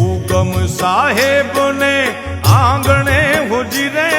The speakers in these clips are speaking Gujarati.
ઉગમ સાહેબને આંગણે હુજરે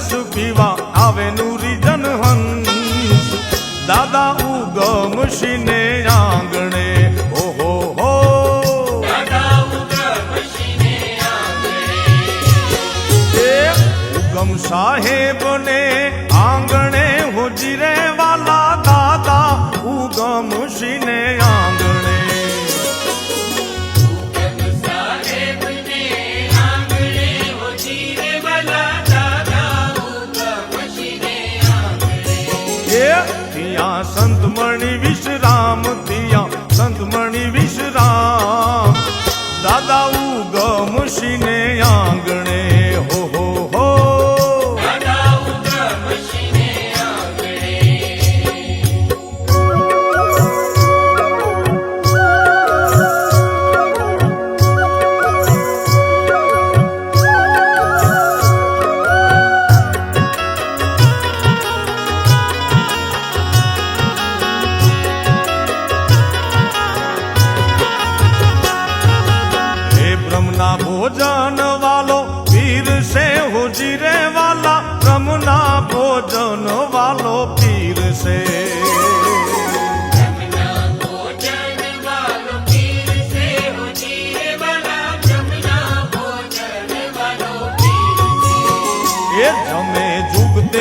હંસ પીવા આવે નુરીજન હંસ દાદા ઉગમ શિને આંગણે ઓહો હો. ઉગમ સાહેબ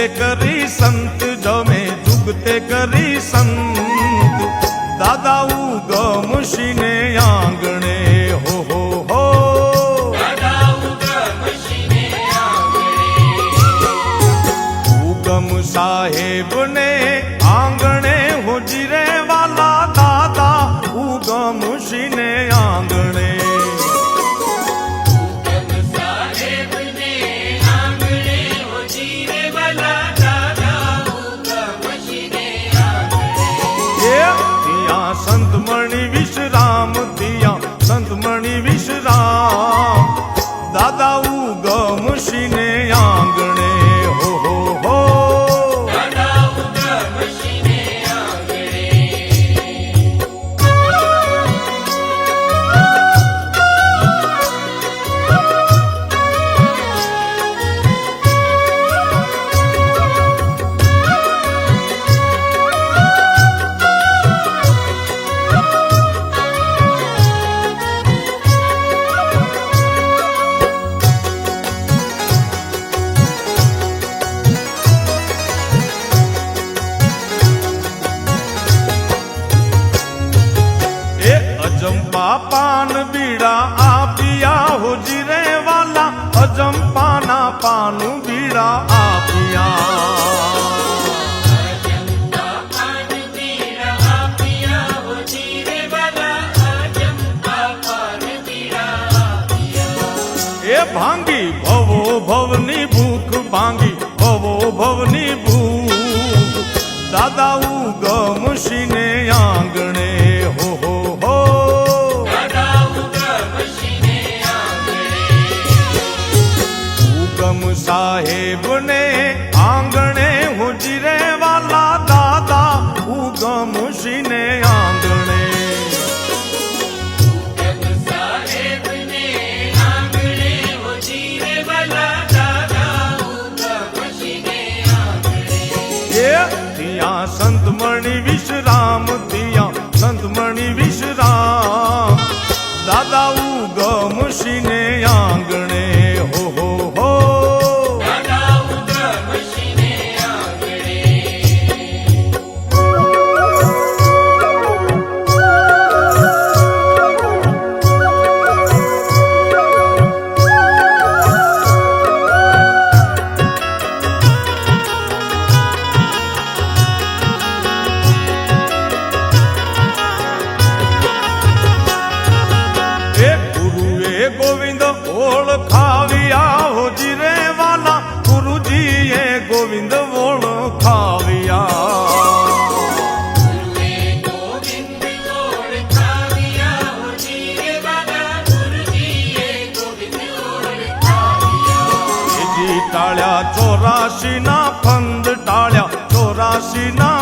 करी संत जो में जुगते capa não. ગોવિંદ ઓળખાવી આવજી રે વાલા ગુરુજીએ ગોવિંદ ઓળખાવ્યા ટાળ્યા ચોરાશી ના ફંદ ટાળ્યા ચોરાશી ના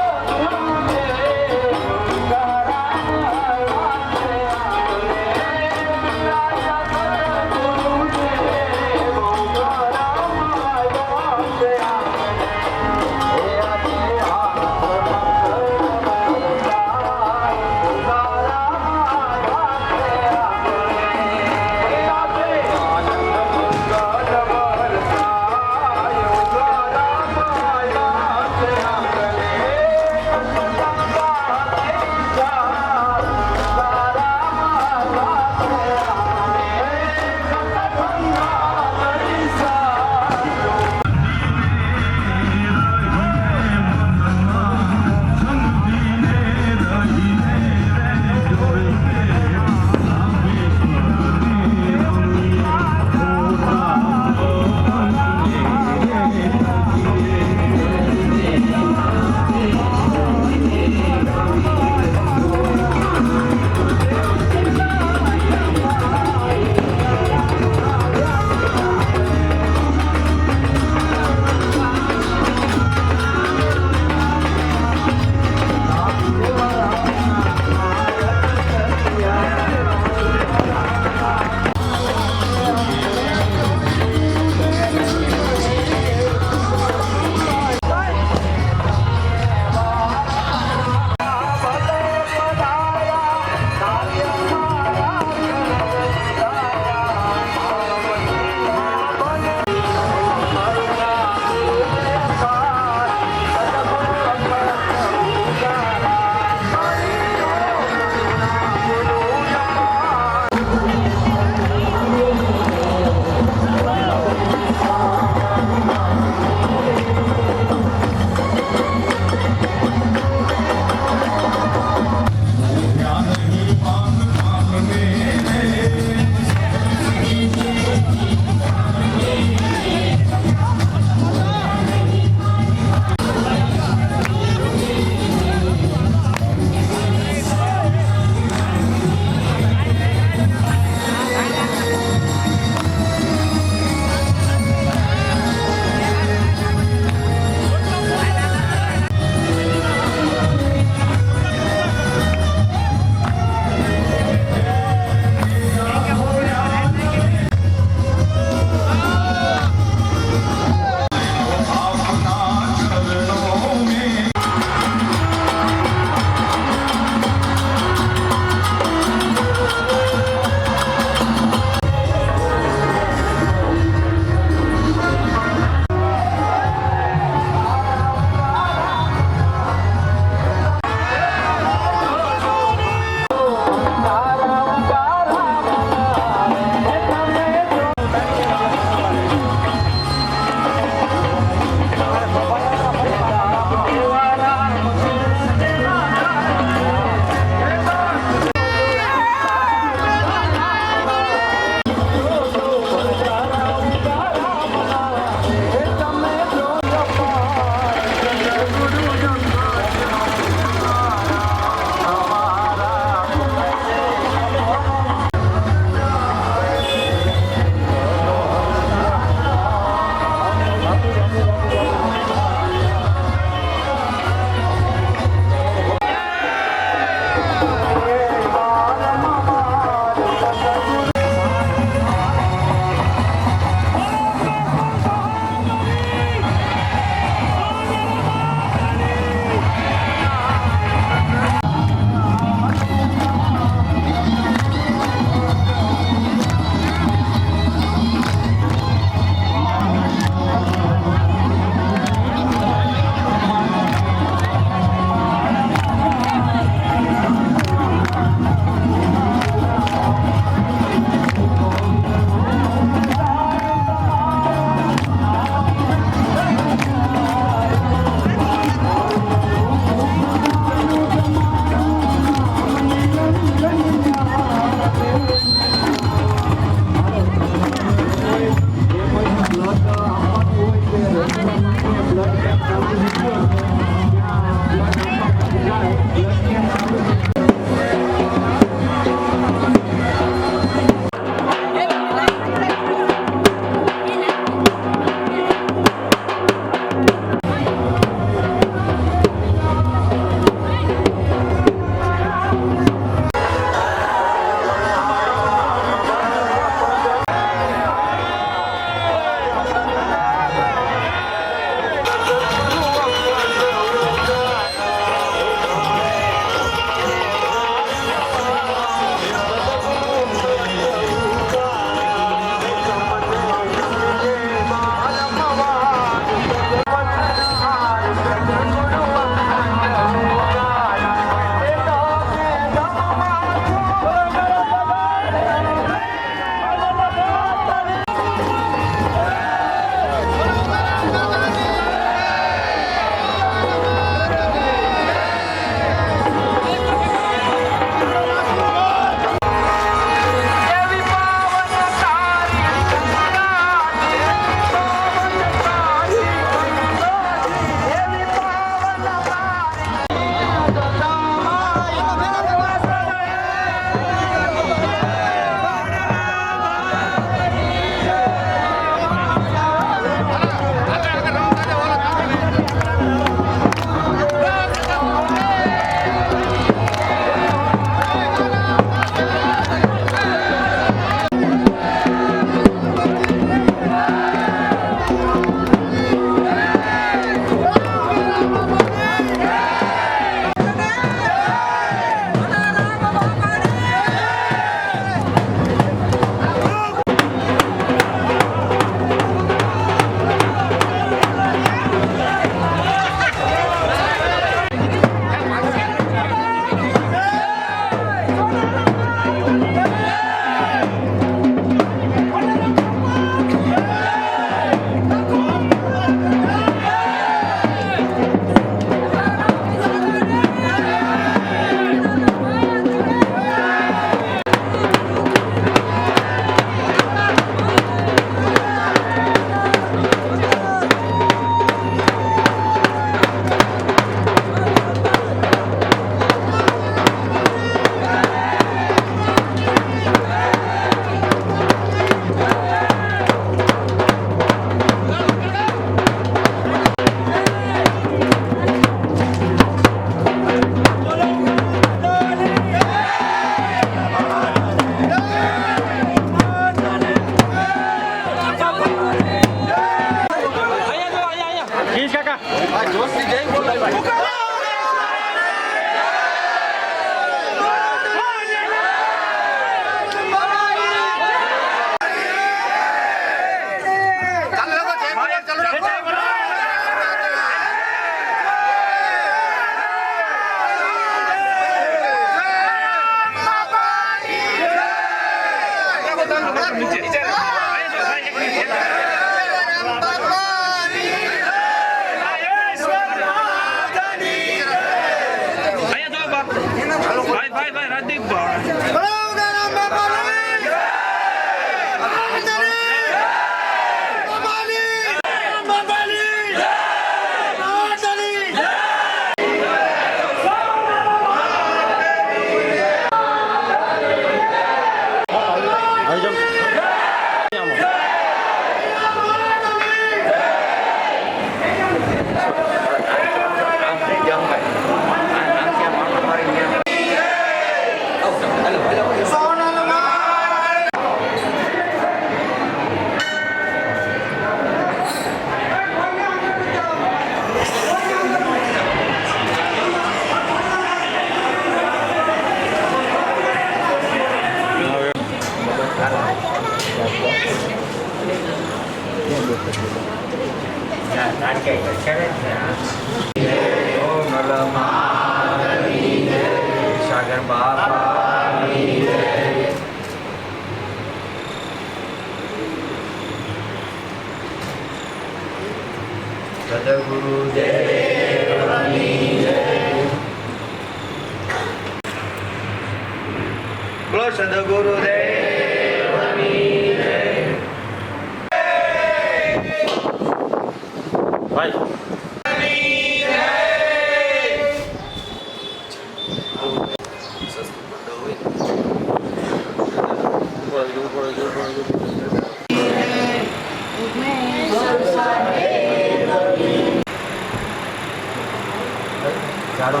ચાલો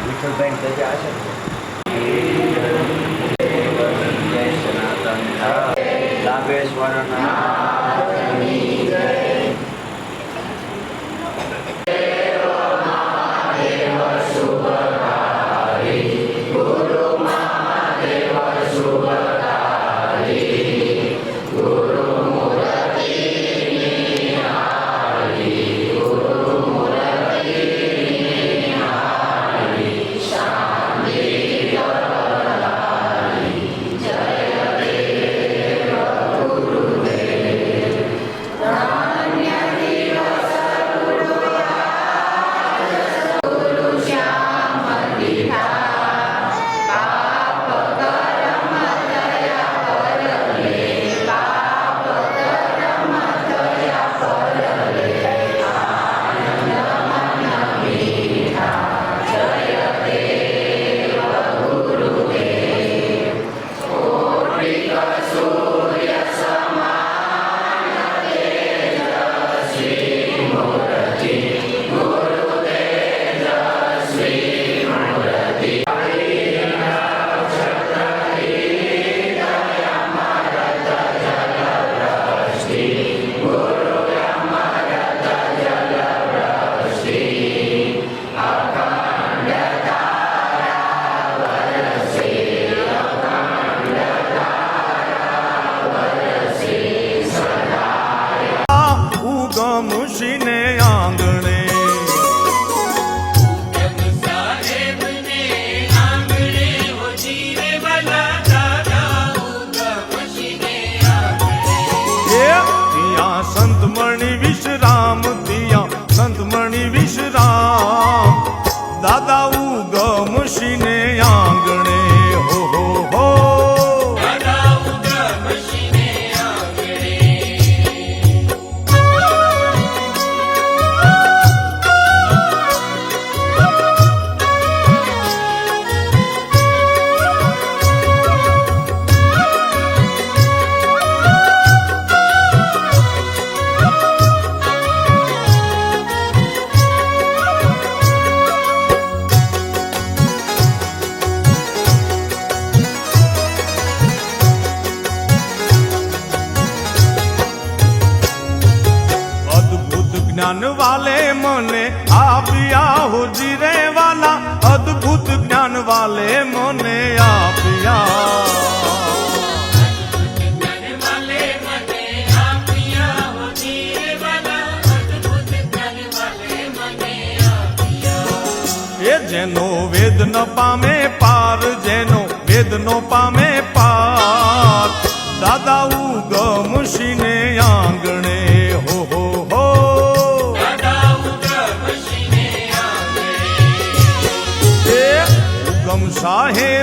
વિઠ્ઠલ બેંક જજે આ છે राम जीरे वाला अद्भुत ज्ञान वाले मोने आप या જેનો વેદ ન પામે પાર જેનો વેદ નો પામે પાર દાદા साहे